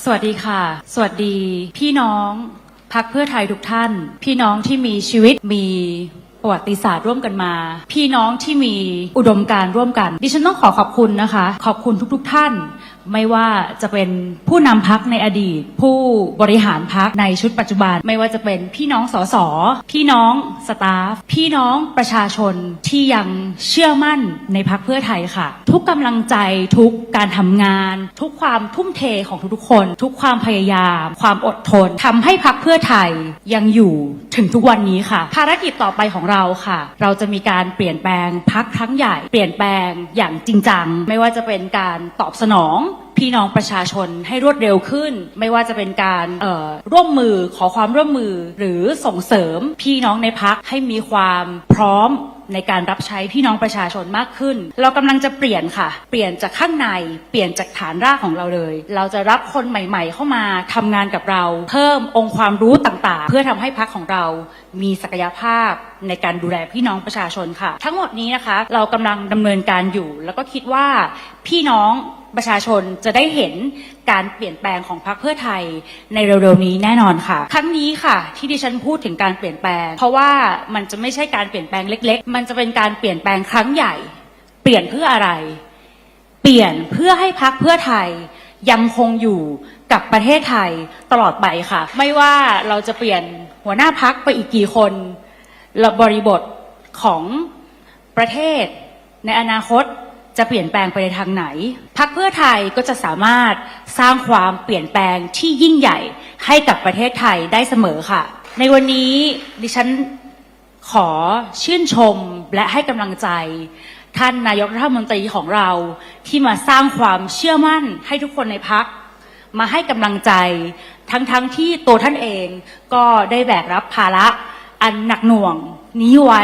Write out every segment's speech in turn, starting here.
สวัสดีค่ะ สวัสดีพี่น้องพักเพื่อไทยทุกท่าน พี่น้องที่มีชีวิตมีประวัติศาสตร์ร่วมกันมา พี่น้องที่มีอุดมการร่วมกัน ดิฉันต้องขอขอบคุณนะคะ ขอบคุณทุกๆทท่าน ไม่ว่าจะเป็นผู้นำพักในอดีต ผู้บริหารพักในชุดปัจจุบัน ไม่ว่าจะเป็นพี่น้องสสพี่น้องสตาฟพี่น้องประชาชนที่ยังเชื่อมั่นในพักเพื่อไทยค่ะ ทุกกำลังใจทุกการทำงาน ทุกความทุ่มเทของทุกๆคน ทุกความพยายาม ความอดทนทำให้พักเพื่อไทยยังอยู่ถึงทุกวันนี้ค่ะ ภารกิจต่อไปของเราค่ะ เราจะมีการเปลี่ยนแปลงพักครั้งใหญ่ เปลี่ยนแปลงอย่างจริงจัง ไม่ว่าจะเป็นการตอบสนองพี่น้องประชาชนให้รวดเร็วขึ้น ไม่ว่าจะเป็นการร่วมมือขอความร่วมมือหรือส่งเสริมพี่น้องในพักให้มีความพร้อม ในการรับใช้พี่น้องประชาชนมากขึ้น เรากำลังจะเปลี่ยนค่ะ เปลี่ยนจากข้างใน เปลี่ยนจากฐานรากของเราเลย เราจะรับคนใหม่ ๆ เข้ามาทำงานกับเรา เพิ่มองค์ความรู้ต่างๆ เพื่อทำให้พักของเรามีศักยภาพในการดูแลพี่น้องประชาชนค่ะ ทั้งหมดนี้นะคะ เรากำลังดำเนินการอยู่ แล้วก็คิดว่าพี่น้องประชาชนจะได้เห็น การเปลี่ยนแปลงของพรรคเพื่อไทยในเร็วๆนี้แน่นอนค่ะ ครั้งนี้ค่ะ ที่ดิฉันพูดถึงการเปลี่ยนแปลง เพราะว่ามันจะไม่ใช่การเปลี่ยนแปลงเล็ก ๆ มันจะเป็นการเปลี่ยนแปลงครั้งใหญ่ เปลี่ยนเพื่ออะไร เปลี่ยนเพื่อให้พรรคเพื่อไทยยังคงอยู่กับประเทศไทยตลอดไปค่ะ ไม่ว่าเราจะเปลี่ยนหัวหน้าพักไปอีกกี่คนและบริบทของประเทศในอนาคต จะเปลี่ยนแปลงไปในทางไหน พักเพื่อไทยก็จะสามารถสร้างความเปลี่ยนแปลงที่ยิ่งใหญ่ให้กับประเทศไทยได้เสมอค่ะ ในวันนี้ดิฉันขอชื่นชมและให้กำลังใจ ท่านนายกรัฐมนตรีของเราที่มาสร้างความเชื่อมั่นให้ทุกคนในพัก มาให้กำลังใจ ทั้งๆทที่ตัวท่านเองก็ได้แบกรับภาระอันหนักหน่วง นี้ไว้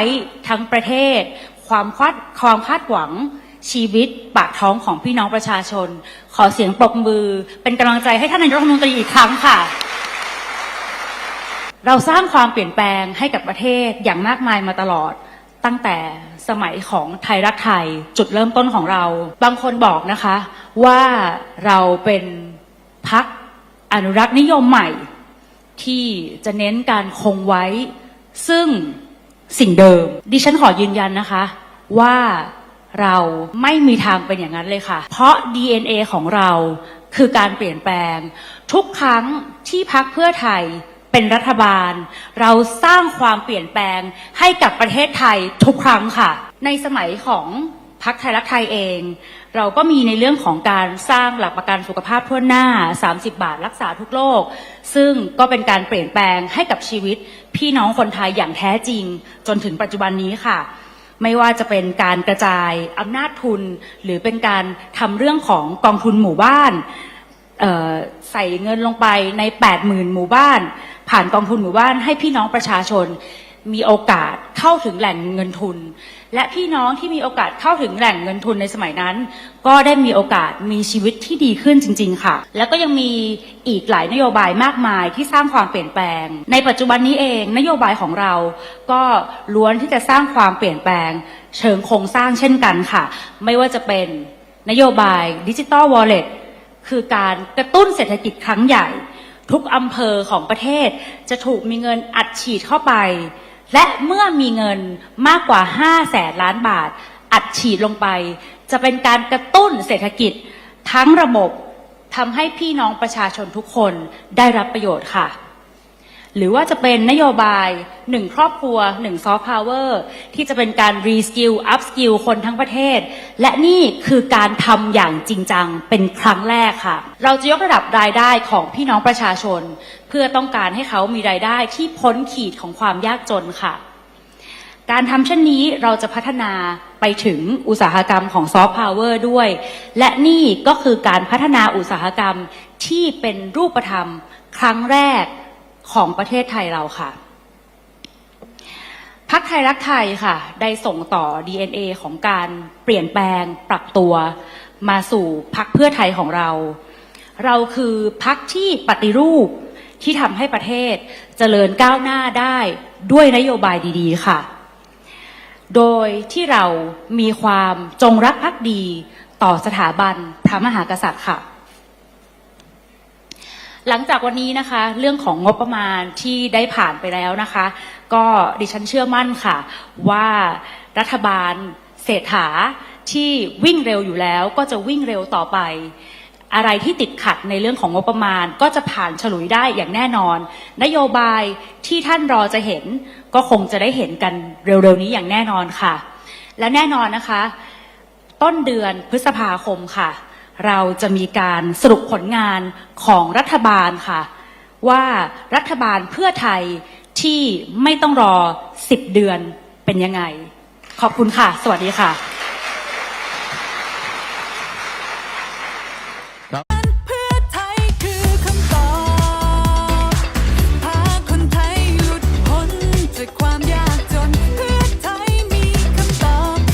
ทั้งประเทศ ความคาดความคาดหวัง ชีวิตปากท้องของพี่น้องประชาชน ขอเสียงปรบมือ เป็นกำลังใจให้ท่านนายกรัฐมนตรีอีกครั้งค่ะ เราสร้างความเปลี่ยนแปลงให้กับประเทศอย่างมากมายมาตลอด ตั้งแต่สมัยของไทยรักไทยจุดเริ่มต้นของเรา บางคนบอกนะคะ ว่าเราเป็นพักอนุรักษ์นิยมใหม่ ที่จะเน้นการคงไว้ ซึ่งสิ่งเดิม ดิฉันขอยืนยันนะคะว่า เราไม่มีทางเป็นอย่างนั้นเลยค่ะ เพราะ DNA ของเราคือการเปลี่ยนแปลง ทุกครั้งที่พักเพื่อไทยเป็นรัฐบาล เราสร้างความเปลี่ยนแปลงให้กับประเทศไทยทุกครั้งค่ะ ในสมัยของพักไทยรักไทยเอง เราก็มีในเรื่องของการสร้างหลักประกันสุขภาพทั่วหน้า 30 บาทรักษาทุกโรคซึ่งก็เป็นการเปลี่ยนแปลงให้กับชีวิตพี่น้องคนไทยอย่างแท้จริง จนถึงปัจจุบันนี้ค่ะ ไม่ว่าจะเป็นการกระจายอำนาจทุน หรือเป็นการทำเรื่องของกองทุนหมู่บ้านใส่เงินลงไปใน 80,000 หมู่บ้าน ผ่านกองทุนหมู่บ้านให้พี่น้องประชาชนมีโอกาส เข้าถึงแหล่งเงินทุน และพี่น้องที่มีโอกาสเข้าถึงแหล่งเงินทุนในสมัยนั้น ก็ได้มีโอกาสมีชีวิตที่ดีขึ้นจริง ๆ ค่ะ แล้วก็ยังมีอีกหลายนโยบายมากมายที่สร้างความเปลี่ยนแปลง ในปัจจุบันนี้เองนโยบายของเราก็ล้วนที่จะสร้างความเปลี่ยนแปลง เชิงโครงสร้างเช่นกันค่ะ ไม่ว่าจะเป็นนโยบายดิจิ t a ลวอลเล็ตคือการกระตุ้นเศรษฐกิจครั้งใหญ่ ทุกอำเภอของประเทศจะถูกมีเงินอัดฉีดเข้าไป และเมื่อมีเงินมากกว่า 5 แสนล้านบาท อัดฉีดลงไป จะเป็นการกระตุ้นเศรษฐกิจ ทั้งระบบทำให้พี่น้องประชาชนทุกคนได้รับประโยชน์ค่ะ หรือว่าจะเป็นนโยบายหนึ่งครอบครัวหนึ่งซอฟต์พาวเวอร์ที่จะเป็นการรีสกิลอัพสกิลคนทั้งประเทศ และนี่คือการทำอย่างจริงจังเป็นครั้งแรกค่ะ เราจะยกระดับรายได้ของพี่น้องประชาชน เพื่อต้องการให้เขามีรายได้ที่พ้นขีดของความยากจนค่ะ การทำเช่นนี้เราจะพัฒนาไปถึงอุตสาหกรรมของซอฟต์พาวเวอร์ด้วย และนี่ก็คือการพัฒนาอุตสาหกรรมที่เป็นรูปธรรม ครั้งแรก ของประเทศไทยเราค่ะพักไทยรักไทยค่ะ ได้ส่งต่อ DNA ของการเปลี่ยนแปลงปรับตัว มาสู่พักเพื่อไทยของเรา เราคือพักที่ปฏิรูปที่ทำให้ประเทศเจริญก้าวหน้าได้ด้วยนโยบายดีๆค่ะ โดยที่เรามีความจงรักภักดีต่อสถาบันพระมหากษัตริย์ค่ะ หลังจากวันนี้นะคะ เรื่องของงบประมาณที่ได้ผ่านไปแล้วนะคะ ก็ดิฉันเชื่อมั่นค่ะ ว่ารัฐบาลเศรษฐาที่วิ่งเร็วอยู่แล้วก็จะวิ่งเร็วต่อไป อะไรที่ติดขัดในเรื่องของงบประมาณ ก็จะผ่านฉลุยได้อย่างแน่นอน นโยบายที่ท่านรอจะเห็น ก็คงจะได้เห็นกันเร็วๆนี้อย่างแน่นอนค่ะ และแน่นอนนะคะ ต้นเดือนพฤษภาคมค่ะ เราจะมีการสรุปผลงานของรัฐบาลค่ะ ว่ารัฐบาลเพื่อไทยที่ไม่ต้องรอ 10 เดือนเป็นยังไง ขอบคุณค่ะ สวัสดีค่ะ